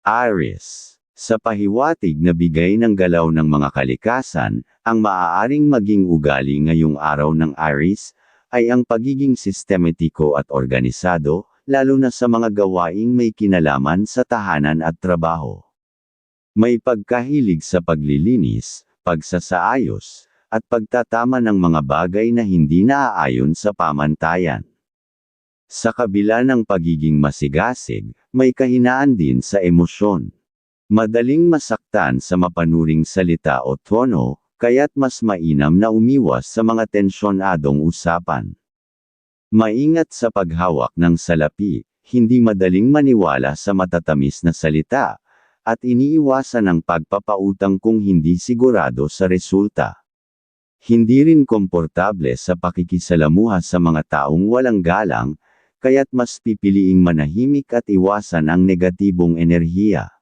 Aries. Sa pahiwatig na bigay ng galaw ng mga kalikasan, ang maaaring maging ugali ngayong araw ng Aries, ay ang pagiging sistematiko at organisado, lalo na sa mga gawaing may kinalaman sa tahanan at trabaho. May pagkahilig sa paglilinis, pagsasaayos, at pagtatama ng mga bagay na hindi naaayon sa pamantayan. Sa kabila ng pagiging masigasig, may kahinaan din sa emosyon. Madaling masaktan sa mapanuring salita o tono, kaya't mas mainam na umiwas sa mga tensyonadong usapan. Maingat sa paghawak ng salapi, hindi madaling maniwala sa matatamis na salita, at iniiwasan ang pagpapautang kung hindi sigurado sa resulta. Hindi rin komportable sa pakikisalamuha sa mga taong walang galang, kaya't mas pipiliing manahimik at iwasan ang negatibong enerhiya.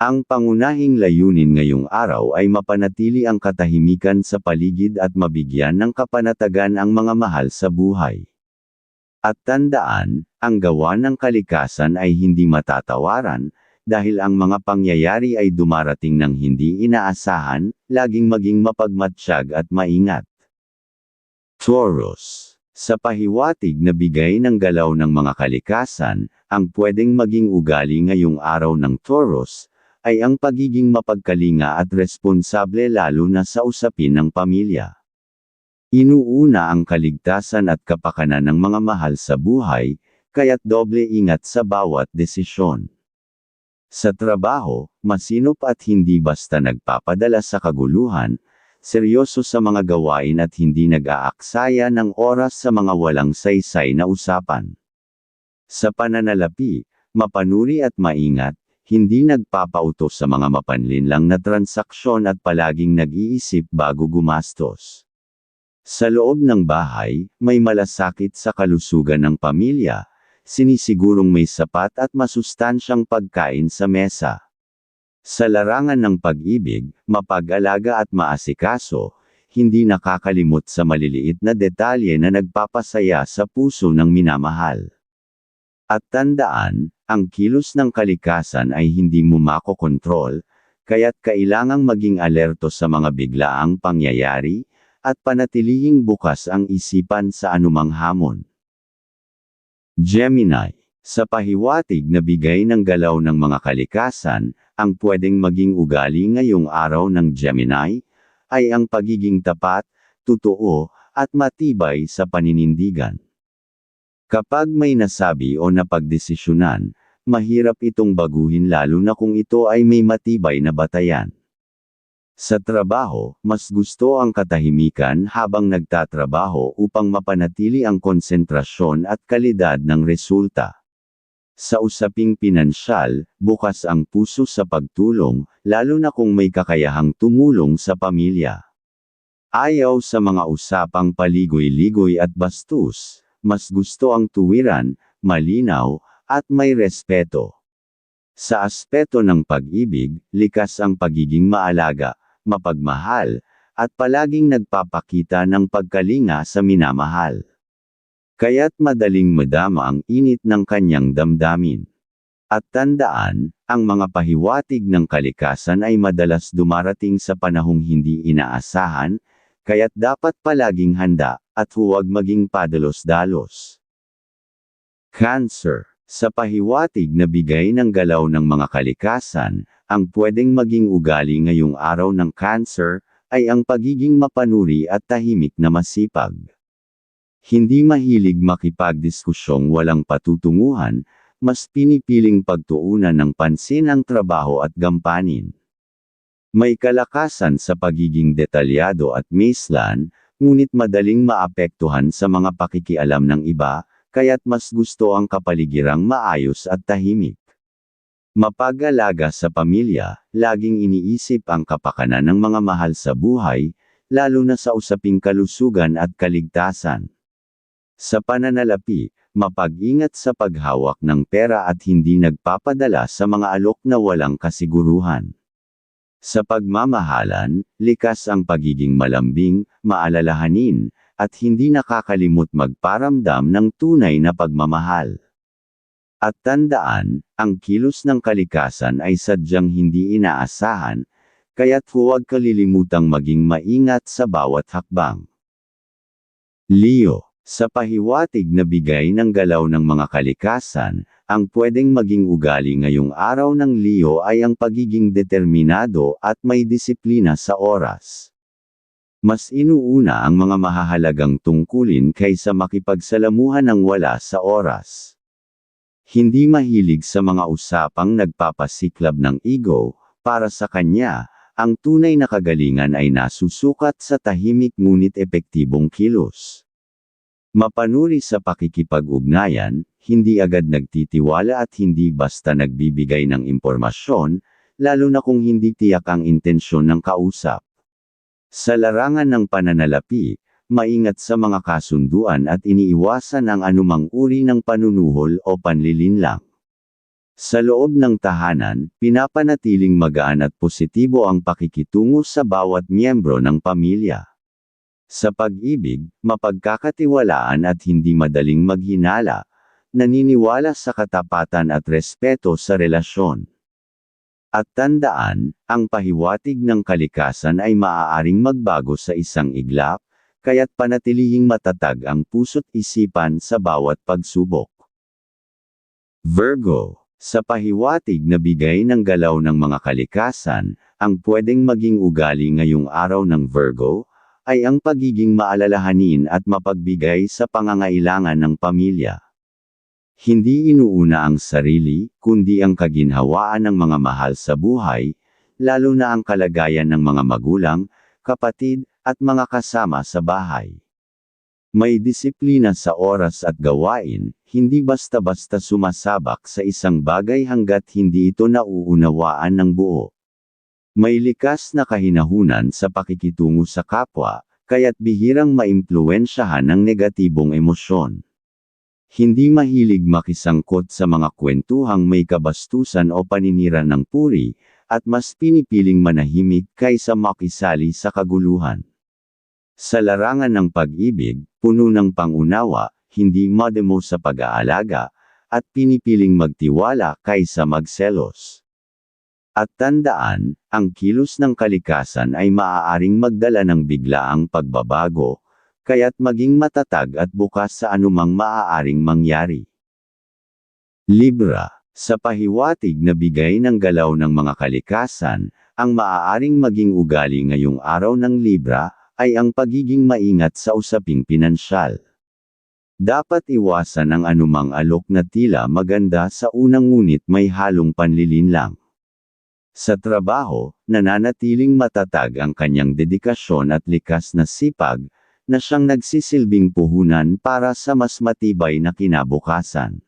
Ang pangunahing layunin ngayong araw ay mapanatili ang katahimikan sa paligid at mabigyan ng kapanatagan ang mga mahal sa buhay. At tandaan, ang gawa ng kalikasan ay hindi matatawaran, dahil ang mga pangyayari ay dumarating ng hindi inaasahan, laging maging mapagmatsyag at maingat. Taurus Sa pahiwatig na bigay ng galaw ng mga kalikasan, ang pwedeng maging ugali ngayong araw ng Taurus, ay ang pagiging mapagkalinga at responsable lalo na sa usapin ng pamilya. Inuuna ang kaligtasan at kapakanan ng mga mahal sa buhay, kaya't doble ingat sa bawat desisyon. Sa trabaho, masinop at hindi basta nagpapadala sa kaguluhan, seryoso sa mga gawain at hindi nag-aaksaya ng oras sa mga walang saysay na usapan. Sa pananalapi, mapanuri at maingat, hindi nagpapautos sa mga mapanlinlang na transaksyon at palaging nag-iisip bago gumastos. Sa loob ng bahay, may malasakit sa kalusugan ng pamilya, sinisigurong may sapat at masustansyang pagkain sa mesa. Sa larangan ng pag-ibig, mapag-alaga at maasikaso, hindi nakakalimot sa maliliit na detalye na nagpapasaya sa puso ng minamahal. At tandaan, ang kilos ng kalikasan ay hindi mo makokontrol, kaya't kailangang maging alerto sa mga biglaang pangyayari, at panatilihing bukas ang isipan sa anumang hamon. Gemini Sa pahiwatig na bigay ng galaw ng mga kalikasan, ang pwedeng maging ugali ngayong araw ng Gemini, ay ang pagiging tapat, totoo, at matibay sa paninindigan. Kapag may nasabi o napagdesisyonan, mahirap itong baguhin lalo na kung ito ay may matibay na batayan. Sa trabaho, mas gusto ang katahimikan habang nagtatrabaho upang mapanatili ang konsentrasyon at kalidad ng resulta. Sa usaping pinansyal, bukas ang puso sa pagtulong, lalo na kung may kakayahang tumulong sa pamilya. Ayaw sa mga usapang paligoy-ligoy at bastos, mas gusto ang tuwiran, malinaw, at may respeto. Sa aspeto ng pag-ibig, likas ang pagiging maalaga, mapagmahal, at palaging nagpapakita ng pagkalinga sa minamahal. Kaya't madaling madama ang init ng kanyang damdamin. At tandaan, ang mga pahiwatig ng kalikasan ay madalas dumarating sa panahong hindi inaasahan, kaya't dapat palaging handa, at huwag maging padalos-dalos. Cancer Sa pahiwatig na bigay ng galaw ng mga kalikasan, ang pwedeng maging ugali ngayong araw ng Cancer, ay ang pagiging mapanuri at tahimik na masipag. Hindi mahilig makipagdiskusyong walang patutunguhan, mas pinipiling pagtuunan ng pansin ang trabaho at gampanin. May kalakasan sa pagiging detalyado at mislan, ngunit madaling maapektuhan sa mga pakikialam ng iba, kaya't mas gusto ang kapaligirang maayos at tahimik. Mapag-alaga sa pamilya, laging iniisip ang kapakanan ng mga mahal sa buhay, lalo na sa usaping kalusugan at kaligtasan. Sa pananalapi, mapag-ingat sa paghawak ng pera at hindi nagpapadala sa mga alok na walang kasiguruhan. Sa pagmamahalan, likas ang pagiging malambing, maalalahanin, at hindi nakakalimot magparamdam ng tunay na pagmamahal. At tandaan, ang kilos ng kalikasan ay sadyang hindi inaasahan, kaya't huwag kalilimutang maging maingat sa bawat hakbang. Leo, sa pahiwatig na bigay ng galaw ng mga kalikasan, ang pwedeng maging ugali ngayong araw ng Leo ay ang pagiging determinado at may disiplina sa oras. Mas inuuna ang mga mahahalagang tungkulin kaysa makipagsalamuhan ng wala sa oras. Hindi mahilig sa mga usapang nagpapasiklab ng ego, para sa kanya, ang tunay na kagalingan ay nasusukat sa tahimik ngunit epektibong kilos. Mapanuri sa pakikipag-ugnayan, hindi agad nagtitiwala at hindi basta nagbibigay ng impormasyon, lalo na kung hindi tiyak ang intensyon ng kausap. Sa larangan ng pananalapi, maingat sa mga kasunduan at iniiwasan ang anumang uri ng panunuhol o panlilinlang. Sa loob ng tahanan, pinapanatiling magaan at positibo ang pakikitungo sa bawat miyembro ng pamilya. Sa pag-ibig, mapagkakatiwalaan at hindi madaling maghinala, naniniwala sa katapatan at respeto sa relasyon. At tandaan, ang pahiwatig ng kalikasan ay maaaring magbago sa isang iglap, kaya't panatilihing matatag ang puso't isipan sa bawat pagsubok. Virgo, sa pahiwatig na bigay ng galaw ng mga kalikasan, ang pwedeng maging ugali ngayong araw ng Virgo, ay ang pagiging maalalahanin at mapagbigay sa pangangailangan ng pamilya. Hindi inuuna ang sarili, kundi ang kaginhawaan ng mga mahal sa buhay, lalo na ang kalagayan ng mga magulang, kapatid, at mga kasama sa bahay. May disiplina sa oras at gawain, hindi basta-basta sumasabak sa isang bagay hanggat hindi ito nauunawaan ng buo. May likas na kahinahunan sa pakikitungo sa kapwa, kaya't bihirang maimpluwensyahan ng negatibong emosyon. Hindi mahilig makisangkot sa mga kwentuhang may kabastusan o paninira ng puri, at mas pinipiling manahimik kaysa makisali sa kaguluhan. Sa larangan ng pag-ibig, puno ng pangunawa, hindi mademo sa pag-aalaga, at pinipiling magtiwala kaysa magselos. At tandaan, ang kilos ng kalikasan ay maaaring magdala ng biglaang pagbabago, kaya't maging matatag at bukas sa anumang maaaring mangyari. Libra, sa pahiwatig na bigay ng galaw ng mga kalikasan, ang maaaring maging ugali ngayong araw ng Libra, ay ang pagiging maingat sa usaping pinansyal. Dapat iwasan ang anumang alok na tila maganda sa unang ngunit may halong panlilinlang. Sa trabaho, nananatiling matatag ang kanyang dedikasyon at likas na sipag, na siyang nagsisilbing puhunan para sa mas matibay na kinabukasan.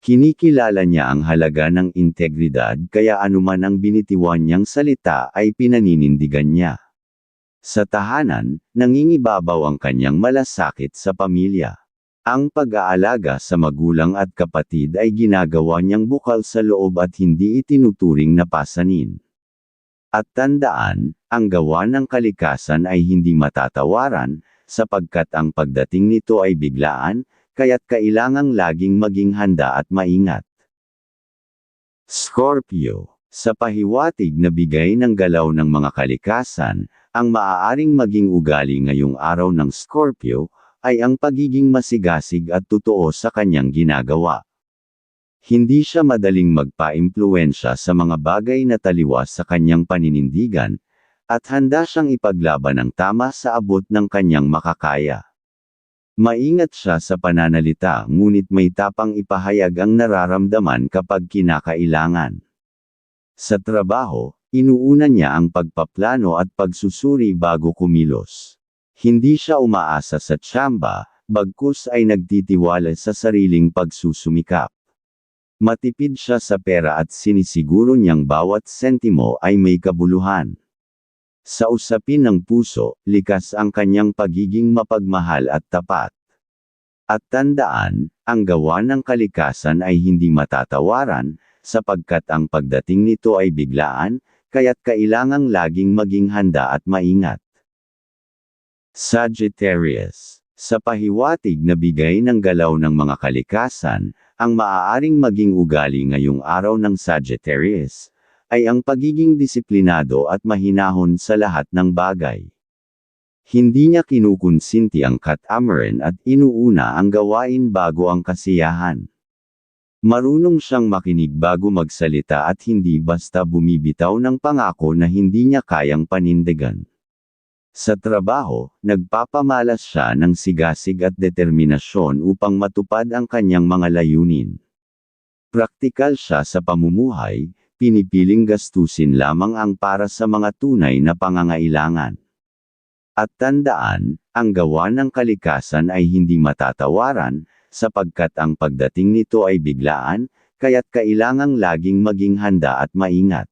Kinikilala niya ang halaga ng integridad kaya anuman ang binitiwan niyang salita ay pinaninindigan niya. Sa tahanan, nangingibabaw ang kanyang malasakit sa pamilya. Ang pag-aalaga sa magulang at kapatid ay ginagawa niyang bukal sa loob at hindi itinuturing na pasanin. At tandaan, ang gawa ng kalikasan ay hindi matatawaran, sapagkat ang pagdating nito ay biglaan, kaya't kailangang laging maging handa at maingat. Scorpio, sa pahiwatig na bigay ng galaw ng mga kalikasan, ang maaaring maging ugali ngayong araw ng Scorpio, ay ang pagiging masigasig at totoo sa kanyang ginagawa. Hindi siya madaling magpa-impluensya sa mga bagay na taliwas sa kanyang paninindigan, at handa siyang ipaglaban ng tama sa abot ng kanyang makakaya. Maingat siya sa pananalita ngunit may tapang ipahayag ang nararamdaman kapag kinakailangan. Sa trabaho, inuuna niya ang pagpaplano at pagsusuri bago kumilos. Hindi siya umaasa sa tsamba, bagkus ay nagtitiwala sa sariling pagsusumikap. Matipid siya sa pera at sinisiguro niyang bawat sentimo ay may kabuluhan. Sa usapin ng puso, likas ang kanyang pagiging mapagmahal at tapat. At tandaan, ang gawa ng kalikasan ay hindi matatawaran, sapagkat ang pagdating nito ay biglaan, kaya't kailangang laging maging handa at maingat. Sagittarius Sa pahiwatig na bigay ng galaw ng mga kalikasan, ang maaaring maging ugali ngayong araw ng Sagittarius, ay ang pagiging disiplinado at mahinahon sa lahat ng bagay. Hindi niya kinukonsinti ang catamaran at inuuna ang gawain bago ang kasiyahan. Marunong siyang makinig bago magsalita at hindi basta bumibitaw ng pangako na hindi niya kayang panindigan. Sa trabaho, nagpapamalas siya ng sigasig at determinasyon upang matupad ang kanyang mga layunin. Praktikal siya sa pamumuhay, pinipiling gastusin lamang ang para sa mga tunay na pangangailangan. At tandaan, ang gawa ng kalikasan ay hindi matatawaran, sapagkat ang pagdating nito ay biglaan, kaya't kailangang laging maging handa at maingat.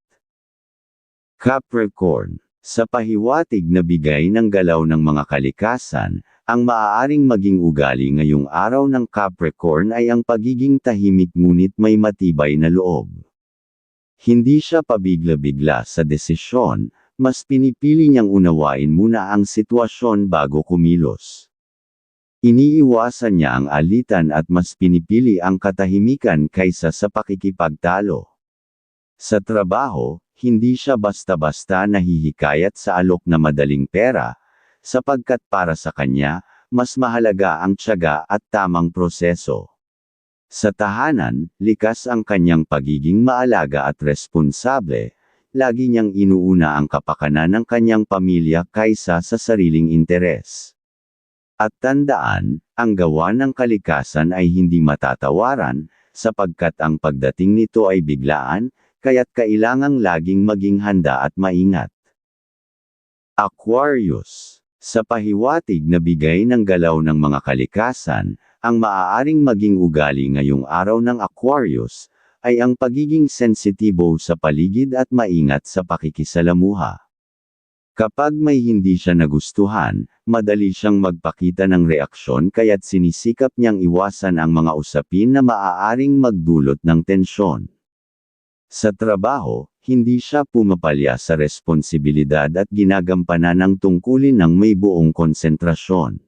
Capricorn Sa pahiwatig na bigay ng galaw ng mga kalikasan, ang maaaring maging ugali ngayong araw ng Capricorn ay ang pagiging tahimik ngunit may matibay na loob. Hindi siya pabigla-bigla sa desisyon, mas pinipili niyang unawain muna ang sitwasyon bago kumilos. Iniiwasan niya ang alitan at mas pinipili ang katahimikan kaysa sa pakikipagtalo. Sa trabaho, hindi siya basta-basta nahihikayat sa alok na madaling pera, sapagkat para sa kanya, mas mahalaga ang tiyaga at tamang proseso. Sa tahanan, likas ang kanyang pagiging maalaga at responsable, lagi niyang inuuna ang kapakanan ng kanyang pamilya kaysa sa sariling interes. At tandaan, ang gawa ng kalikasan ay hindi matatawaran, sapagkat ang pagdating nito ay biglaan, kaya't kailangang laging maging handa at maingat. Aquarius Sa pahiwatig na bigay ng galaw ng mga kalikasan, ang maaaring maging ugali ngayong araw ng Aquarius, ay ang pagiging sensitibo sa paligid at maingat sa pakikisalamuha. Kapag may hindi siya nagustuhan, madali siyang magpakita ng reaksyon kaya't sinisikap niyang iwasan ang mga usapin na maaaring magdulot ng tensyon. Sa trabaho, hindi siya pumapalya sa responsibilidad at ginagampanan ng tungkulin ng may buong konsentrasyon.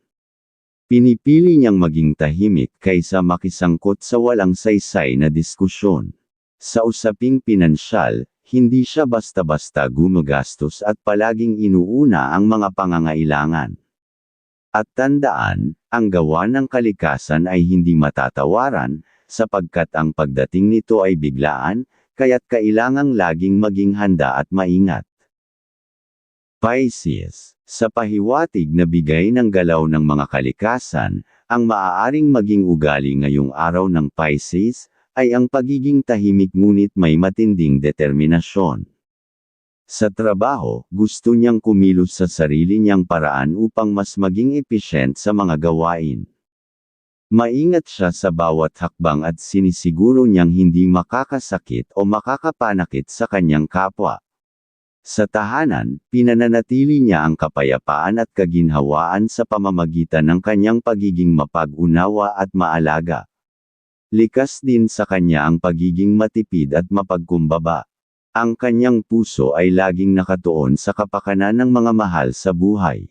Pinipili niyang maging tahimik kaysa makisangkot sa walang saysay na diskusyon. Sa usaping pinansyal, hindi siya basta-basta gumagastos at palaging inuuna ang mga pangangailangan. At tandaan, ang gawa ng kalikasan ay hindi matatawaran, sapagkat ang pagdating nito ay biglaan, kaya't kailangang laging maging handa at maingat. Pisces, sa pahiwatig na bigay ng galaw ng mga kalikasan, ang maaaring maging ugali ngayong araw ng Pisces, ay ang pagiging tahimik ngunit may matinding determinasyon. Sa trabaho, gusto niyang kumilos sa sarili niyang paraan upang mas maging efficient sa mga gawain. Maingat siya sa bawat hakbang at sinisiguro niyang hindi makakasakit o makakapanakit sa kanyang kapwa. Sa tahanan, pinananatili niya ang kapayapaan at kaginhawaan sa pamamagitan ng kanyang pagiging mapag-unawa at maalaga. Likas din sa kanya ang pagiging matipid at mapagkumbaba. Ang kanyang puso ay laging nakatuon sa kapakanan ng mga mahal sa buhay.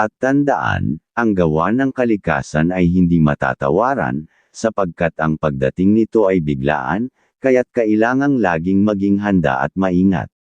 At tandaan, ang gawa ng kalikasan ay hindi matatawaran, sapagkat ang pagdating nito ay biglaan, kaya't kailangang laging maging handa at maingat.